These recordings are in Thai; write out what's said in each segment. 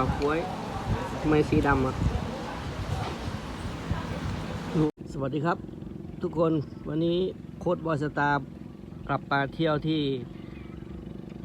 ฉาก้วยทำไมสีดำอะ สวัสดีครับ ทุกคนวันนี้โค้ดบอยสตาร์กลับมาเที่ยวที่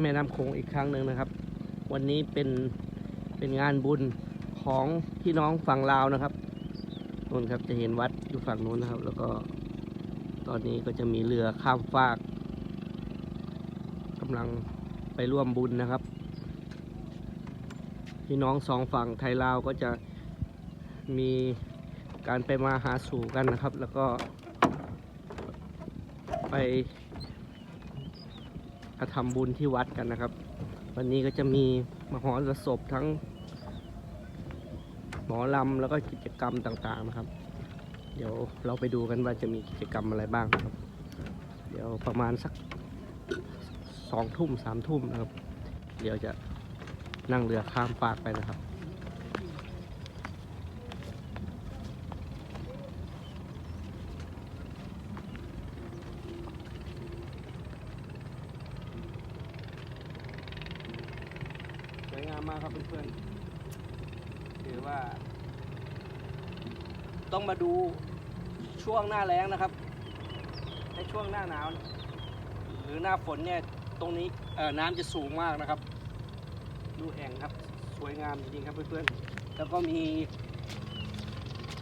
แม่น้ำโขงอีกครั้งหนึ่งนะครับ วันนี้เป็นเป็นงานบุญของพี่น้องฝั่งลาวนะครับนู่นครับจะเห็นวัดอยู่ฝั่งนู้นนะครับ แล้วก็ตอนนี้ก็จะมีเรือข้ามฟากกำลังไปร่วมบุญนะครับ พี่น้องสองฝั่งไทยลาวก็จะมีการไปมาหาสู่กันนะครับ แล้วก็ไปทำบุญที่วัดกันนะครับ วันนี้ก็จะมีมหรสพทั้งหมอลำแล้วก็กิจกรรมต่างๆนะครับ เดี๋ยวเราไปดูกันว่าจะมีกิจกรรมอะไรบ้างครับ เดี๋ยวประมาณสักสองทุ่มสามทุ่มนะครับ เดี๋ยวจะ นั่งเรือข้ามฟากไปนะครับ สวยงามมากครับเพื่อนๆถือว่า ต้องมาดูช่วงหน้าแล้งนะครับ ในช่วงหน้าหนาว หรือหน้าฝนเนี่ย ตรงนี้เอ่อน้ำจะสูงมากนะครับ ดูแอ่งครับ สวยงามจริงๆครับเพื่อนๆ แล้วก็มี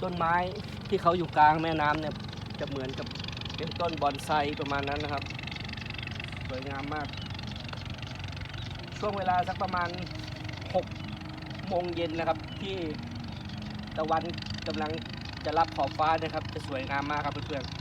ต้นไม้ที่เขาอยู่กลางแม่น้ำเนี่ยจะเหมือนกับเป็นต้นบอนไซประมาณนั้นนะครับ สวยงามมาก ช่วงเวลาสักประมาณ6โมงเย็นนะครับที่ตะวันกำลังจะรับขอบฟ้านะครับ จะสวยงามมากครับเพื่อนๆ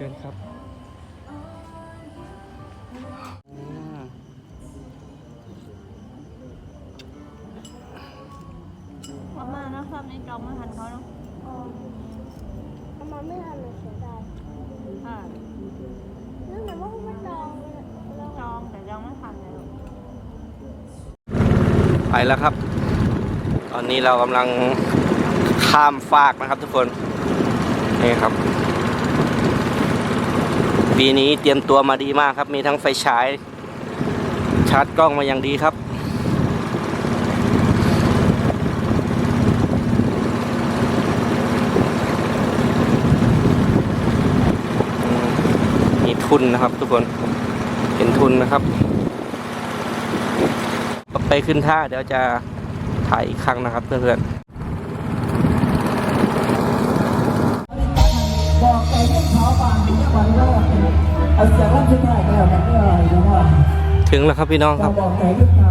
ชิญครับอืมประมาณนะครับในจองมาหันเขาเนาะเอามาไม่ทันเลยเสียดายค่ะนั่นหมายว่าเขาไม่จองเลยแล้วจองแต่จองไม่ทันเลยไปแล้วครับ ตอนนี้เรากำลังข้ามฟากนะครับทุกคน นี่ครับ ปีนี้เตรียมตัวมาดีมากครับ มีทั้งไฟฉายชาร์จกล้องมาอย่างดีครับ มีทุนนะครับทุกคนเห็นทุนนะครับ ไปขึ้นท่าเดี๋ยวจะถ่ายอีกครั้งนะครับเพื่อน เอาเสียงรับสุดท้ายไปเอาแบบนี้เลยนะว่าๆถึงแล้วครับพี่น้องคเรารับ บอกใจให้เขา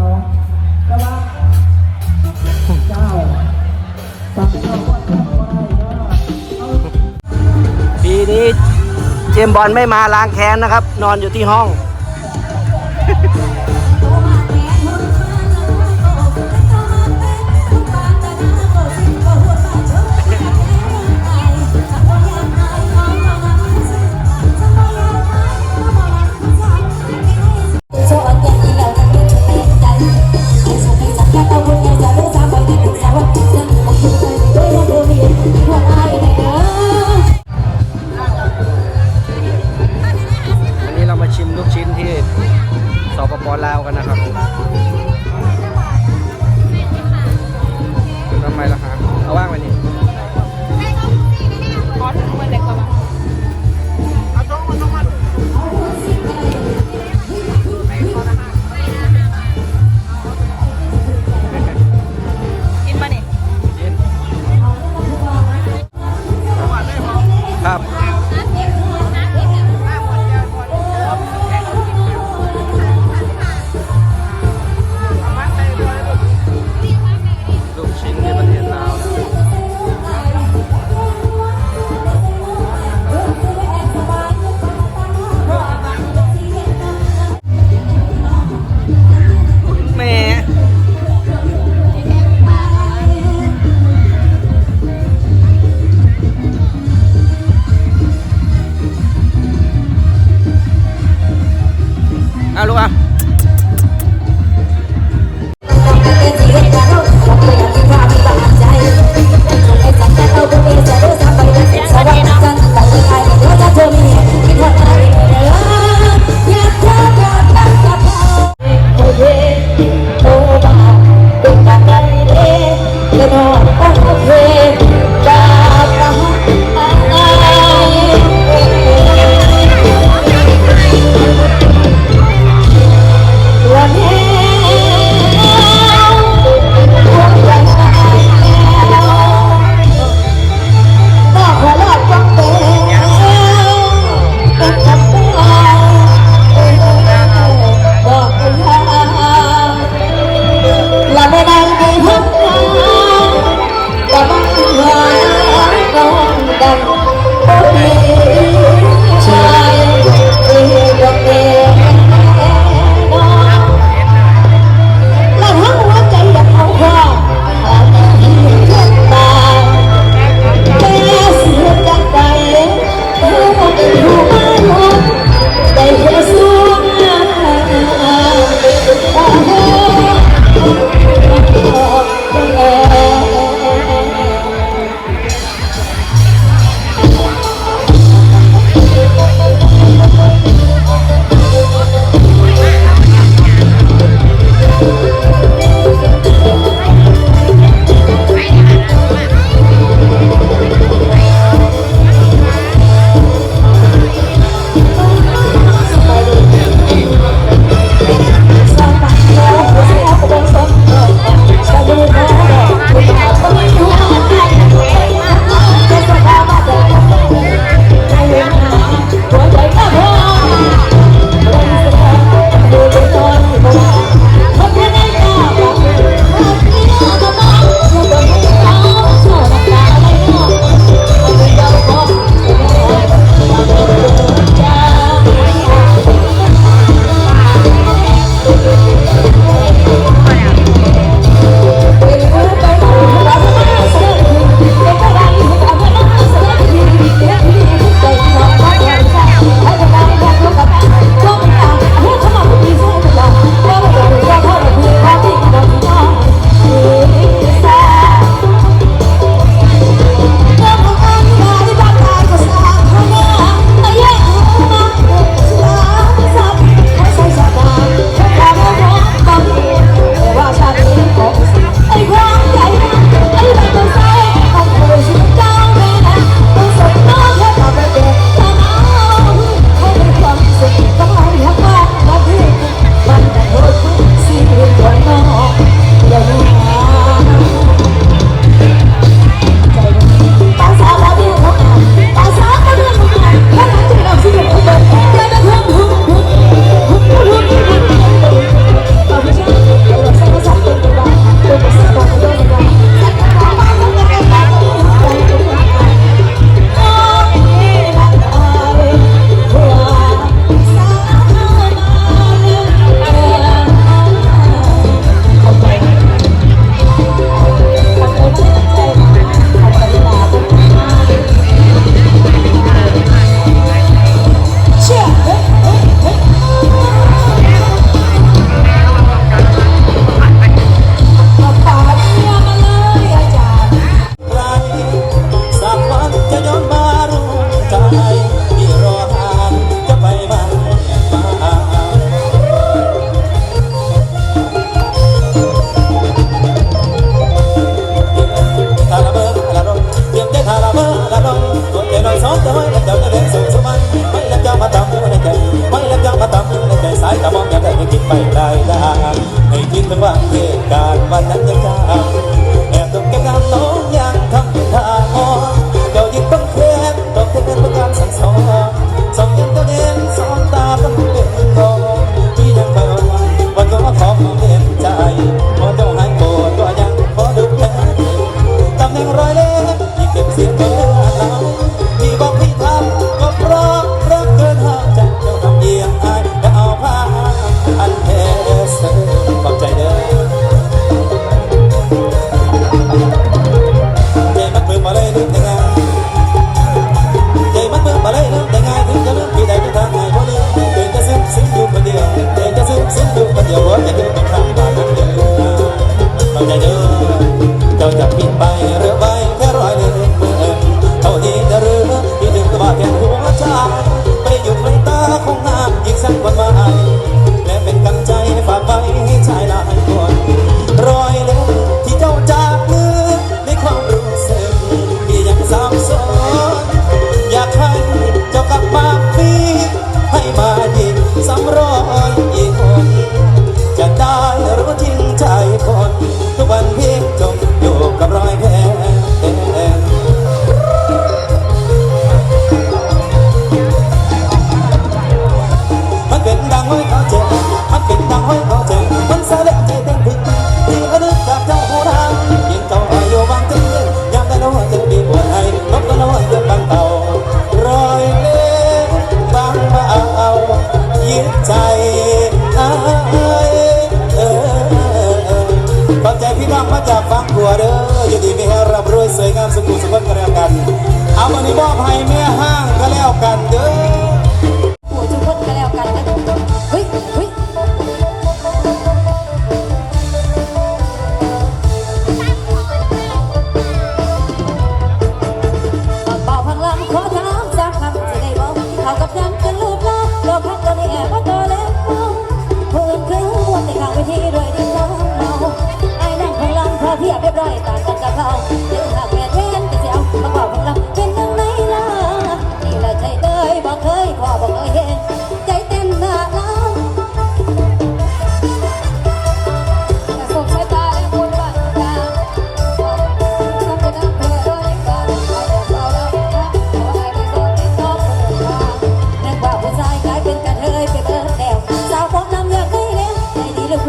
แล้วว่าเจ้าสั่งเขาว่าทำอะไรเนาะปีนี้เจมส์บอลไม่มาล้างแค้นนะครับ นอนอยู่ที่ห้อง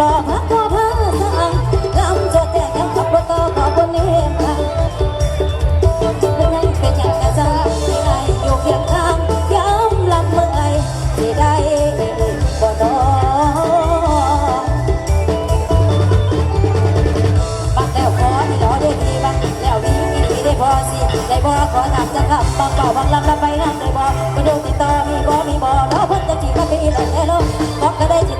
รอพักก็ท่าทางลำจแตกยังขับรถต่อขอบนนี้เป็งยังเป็นอย่าที่ไหนอยู่เคียงข้งย้ำลำเมื่ไอที่ได้บ่นอบักแล้วขอที่รอได้ดีบักแล้วดีดีได้พอสิได้บ่ขอถามจะขับบักเป่าบักลำลำไปงานได้บ่มาดูติดต่อมีบ่มีบ่รอเพิ่นจะจีบก็มีหลงแน่ลงบอกก็ได้จิ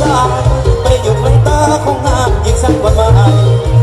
จไปอยู่ในตาของนางอีกสักวันใหม่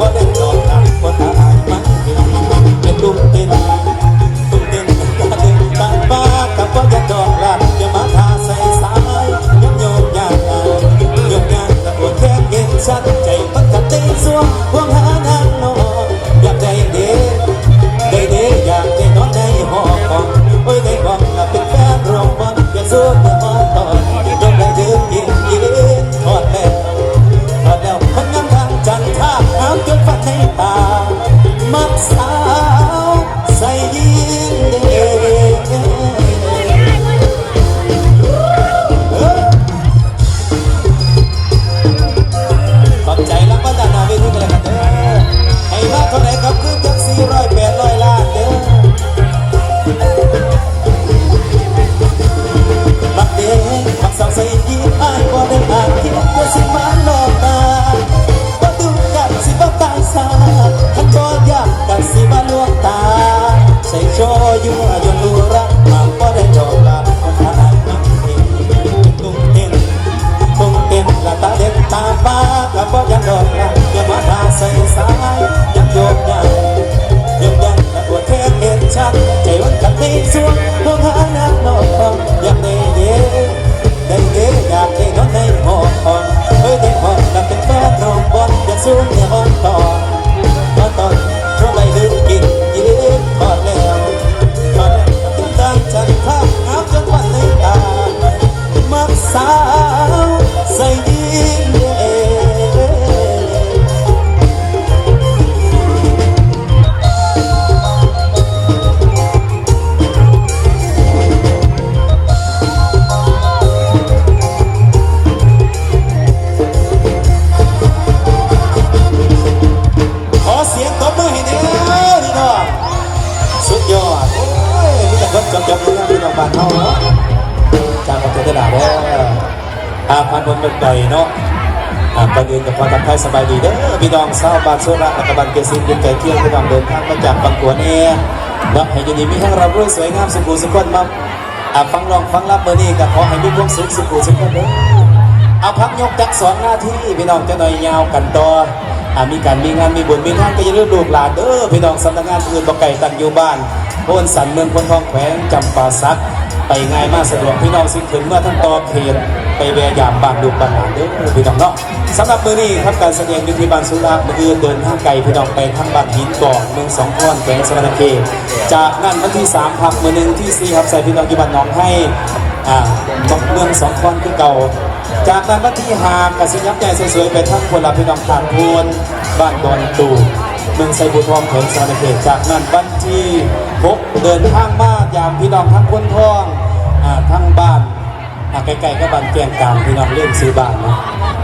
รั โซระและก็บ้านเกษินเป็นไก่เที่ยงพี่น้องเดินทางมาจากบางกัวเน่เนาะให้ยินดีมีให้เราด้วยสวยงามสุขุสุขคนมาอ่าฟังลองฟังรับเมื่อนี้ก็ขอให้มีความสุขสุขุสุขคนเด้อเอาพักยกจักสองหน้าที่พี่น้องจะหน่อยยาวกันต่ออ่ามีการมีงานมีบุญมีงานก็อย่าลืมลูกหลานเด้อพี่น้องสำนักงานอื่นบ่ไก่ตั้งอยู่บ้านโพนสันเมืองพนทองแขวงจำปาสัก ไปง่ายมากสะดวกพี่น้องสิ่งถึงเมื่อท่านต่อเขตไปแวะยามบ้านลูบ้านหลานเด้อพี่น้องเนาะสำหรับมื้อนี้ครับการแสดงยู่ที่บ้านสุราเมื้อเดินทางไกลพี่น้องไปทางบ้านหินก่อเมืองสองคอนแขวงสวรรณเขตจากนั้นวันที่3พักมื้อหนึ่งที่สี่ครับใส่พี่น้องอยู่บ้านหนองให้อ่าเมืองสองคอนคือเก่าจากนั้นวันที่หากสิยับใหญ่สวยๆไปทั้งคนละพี่น้องทางพวนบ้านดอนตูเมืองไซบุทองแขวงสารเขตจากนั้นวันที่หกเดินทางมาามพี่น้องทั้งคนท้องอทั้งบ้านใกล้ๆก็บ้านแกงกางพี่น้องเล่นซื้อบ้านนะ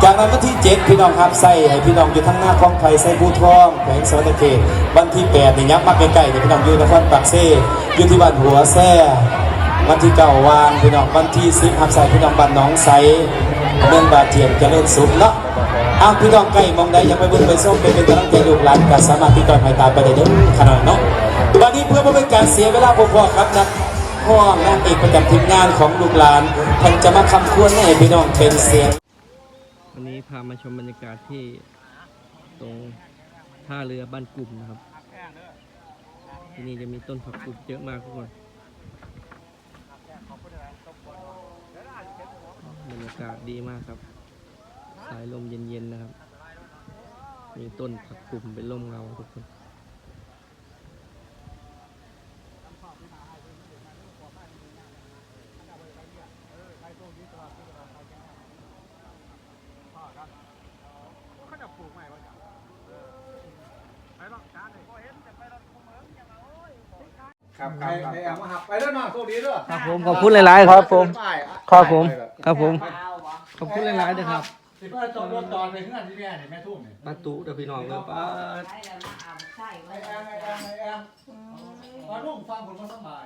จากนั้นวันที่เจ็ดพี่น้องครับใส่ให้พี่น้องอยู่ทั้งหน้าคลองไทยไซบุทองแขวงสารเขตวันที่แปดนี่ยับมาใกล้ๆนี่พี่น้องอยู่นครปากเซ่อยู่ที่บ้านหัวแซ่วันที่เก้าวางพี่น้องวันที่สิบหักใส่พี่น้องบ้านหนองไซเมืองบาเทียมเจริญสุขเนาะอ้าวพี่น้องใกล้มองใดอยากไปเบิ่งไปส้มไปเป็นกำลังใจลูกหลานก็สามารถติดต่อให้ตามไปได้เด้อขนาดเนาะ วันนี้เพื่อบ่เป็นการเสียเวลาพอๆครับนะห้องนางเอกประจำทีมงานของลูกหลานท่านจะมาคำควรให้พี่น้องเป็นเสียง วันนี้พามาชมบรรยากาศที่ตรงท่าเรือบ้านกลุ่มนะครับ ที่นี่จะมีต้นผักกุบเยอะมากทุกคนบรรยากาศดีมากครับ สายลมเย็นๆนะครับ มีต้นผักกลุ่มเป็นร่มเงาทุกคน ครับใครใครเอา มาหับไปแล้วเนาะโชคดีด้วยครับผมขอบคุณหลาย ๆ ครับผม ครับผม ครับผม ขอบคุณหลายๆนะครับ สิเพื่อจอดรถจอดไปข้างหน้าที่แม่เนี่ยแม่ทุ่มเนี่ยป้าตุเดี๋ยวพี่น้องเด้อป้าไอ้แอมไอ้แอมไอ้แอมมานุ่งฟังผมก็สบาย